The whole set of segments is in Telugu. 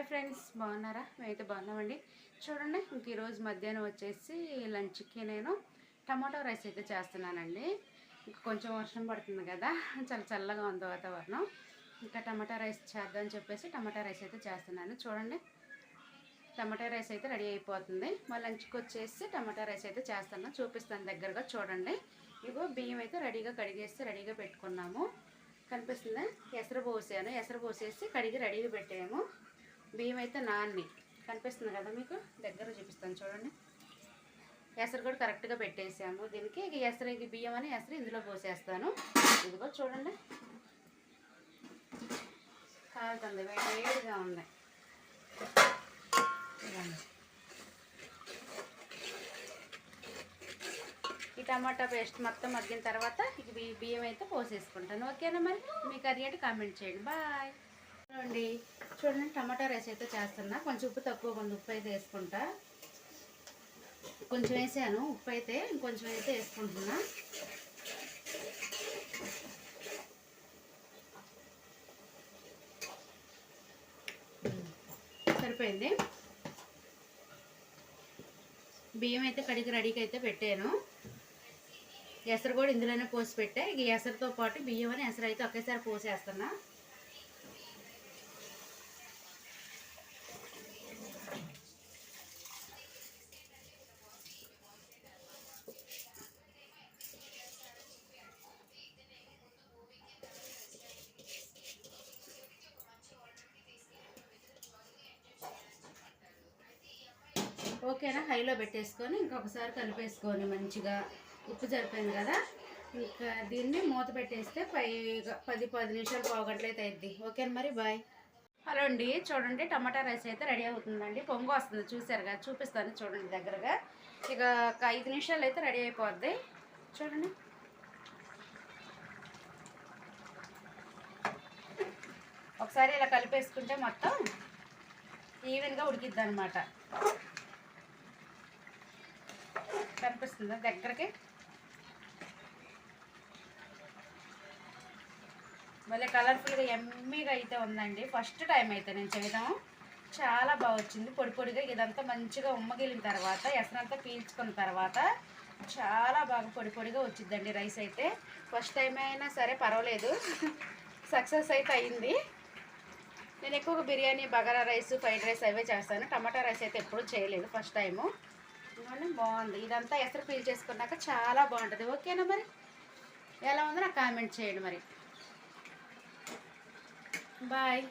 హాయ్ ఫ్రెండ్స్ బాగున్నారా? మేమైతే బాగున్నామండి. చూడండి ఇంక ఈరోజు మధ్యాహ్నం వచ్చేసి లంచ్కి నేను టమాటో రైస్ అయితే చేస్తున్నానండి. ఇంకా కొంచెం వర్షం పడుతుంది కదా చాలా చల్లగా ఉంది వాతావరణం. ఇంకా టమాటా రైస్ చేద్దామని చెప్పేసి టమాటా రైస్ అయితే చేస్తున్నాను. చూడండి టమాటా రైస్ అయితే రెడీ అయిపోతుంది. మా లంచ్కి వచ్చేసి టమాటా రైస్ అయితే చేస్తాను. చూపిస్తాను దగ్గరగా చూడండి. ఇగో బియ్యం అయితే రెడీగా కడిగేసి రెడీగా పెట్టుకున్నాము. కనిపిస్తుందా? ఎసరు పోసాను. ఎసరు పోసేసి కడిగి రెడీగా పెట్టాము. బియ్యం అయితే నాన్ని. కనిపిస్తుంది కదా మీకు? దగ్గర చూపిస్తాను చూడండి. ఎసరు కూడా కరెక్ట్గా పెట్టేసాము. దీనికి ఇక ఎసరు ఇక బియ్యం అని ఎసరు ఇందులో పోసేస్తాను. ఇదిగో చూడండి. కాలుతుంది. వేడి వేడిగా ఉంది. ఈ టమాటా పేస్ట్ మొత్తం మగ్గిన తర్వాత ఇక బియ్యం అయితే పోసేసుకుంటాను. ఓకేనా మరి? మీ కర్రీ అంటే కామెంట్ చేయండి. బాయ్. చూడండి. చూడండి టమాటా రైస్ అయితే చేస్తున్నా. కొంచెం ఉప్పు తక్కువ ఉంది ఉప్పు అయితే వేసుకుంటా. కొంచెం వేసాను ఉప్పు అయితే ఇంకొంచెం అయితే వేసుకుంటున్నా. సరిపోయింది. బియ్యం అయితే కడిగి రెడీకి అయితే పెట్టాను. ఎసరు కూడా ఇందులోనే పోసి పెట్టా. ఇక ఎసరుతో పాటు బియ్యం అని ఎసరు అయితే ఒకేసారి పోసేస్తున్నా. ఓకేనా? హైలో పెట్టేసుకొని ఇంకొకసారి కలిపేసుకొని మంచిగా. ఉప్పు సరిపోయింది కదా? ఇంకా దీన్ని మూత పెట్టేస్తే పై పది పది నిమిషాలు పావుగంటలు అయితే అయింది ఓకేనా మరి? బాయ్. హలో అండి. చూడండి టమాటా రైస్ అయితే రెడీ అవుతుందండి. పొంగు వస్తుంది. చూసారు కదా? చూపిస్తాను చూడండి దగ్గరగా. ఇక ఒక ఐదు నిమిషాలు అయితే రెడీ అయిపోద్ది. చూడండి. ఒకసారి ఇలా కలిపేసుకుంటే మొత్తం ఈవెన్గా ఉడికిద్ది అనమాట కనిపిస్తుందా దగ్గరకి మళ్ళీ కలర్ఫుల్గా ఎమ్మీగా అయితే ఉందండి. ఫస్ట్ టైం అయితే నేను చేయడం చాలా బాగా వచ్చింది. పొడి పొడిగా ఇదంతా మంచిగా ఉమ్మగిలిన తర్వాత ఎసరంతా పీల్చుకున్న తర్వాత చాలా బాగా పొడి పొడిగా వచ్చిందండి రైస్ అయితే. ఫస్ట్ టైం అయినా సరే పర్వాలేదు. సక్సెస్ అయితే అయింది. నేను ఎక్కువగా biryani bagara rice fried rice అవే చేస్తాను. టమాటా రైస్ అయితే ఎప్పుడూ చేయలేదు. ఫస్ట్ టైము ఇదిగోండి బాగుంది. ఇదంతా ఎసరు పీల్ చేసుకున్నాక చాలా బాగుంటుంది. ఓకేనా మరి? ఎలా ఉందో నాకు కామెంట్ చేయండి మరి. బాయ్.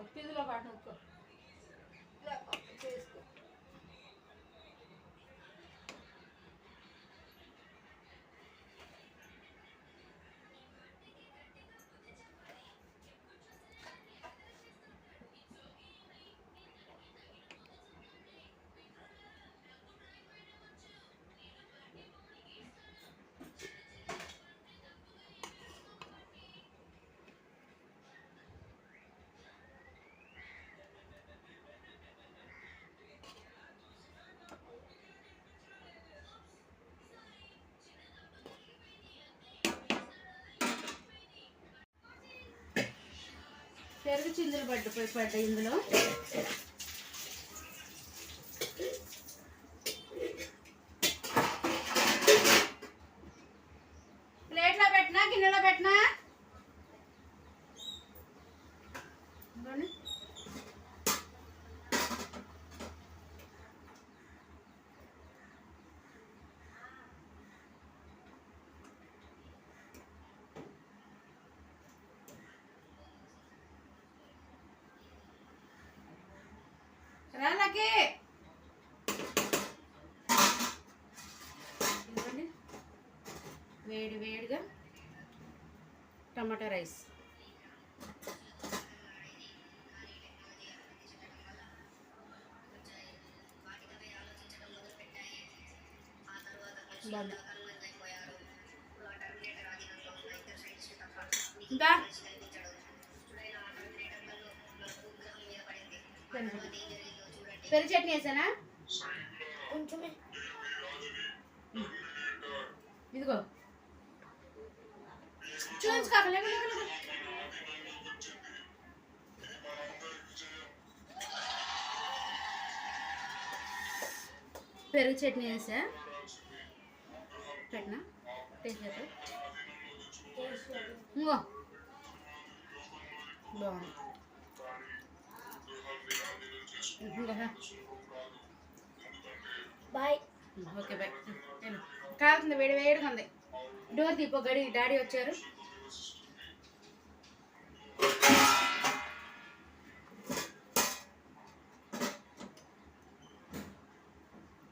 ఇగో పిల్లులో పాటు నొక్కో పెరుగు చిందులు పడ్డిపోయి పడ్డాయి ఇందులో. ప్లేట్లో పెట్టినా గిన్నెలో పెట్టినా? ఇదిగోండి. ఇదిగోండి. వేడి వేడిగా టమాటా రైస్ బాగుంది ఇంకా పెరుగు చట్నీ వేసానా కొంచెమే. ఇదిగో. చూపించుకోక పెరుగు చట్నీ వేసా పెట్టినా? టేస్ట్ చేద్దాం. ఇంకో. బాగుంది. Bye okay bye. కాలుతుంది వేడి వేడిగా ఉంది. డోర్ తీపో గడి డాడీ వచ్చారు.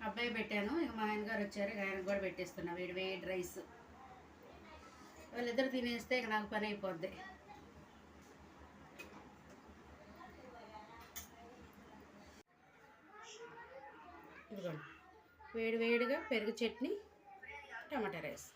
అబ్బాయి పెట్టాను. ఇక మా ఆయన గారు వచ్చారు. ఇక ఆయనకు కూడా పెట్టేస్తున్నా. వేడి వేడి రైస్. వాళ్ళిద్దరు తినేస్తే ఇక నాకు పని అయిపోద్ది. ఇదిగోండి. వేడి వేడిగా పెరుగు చట్నీ టమాటా రైస్.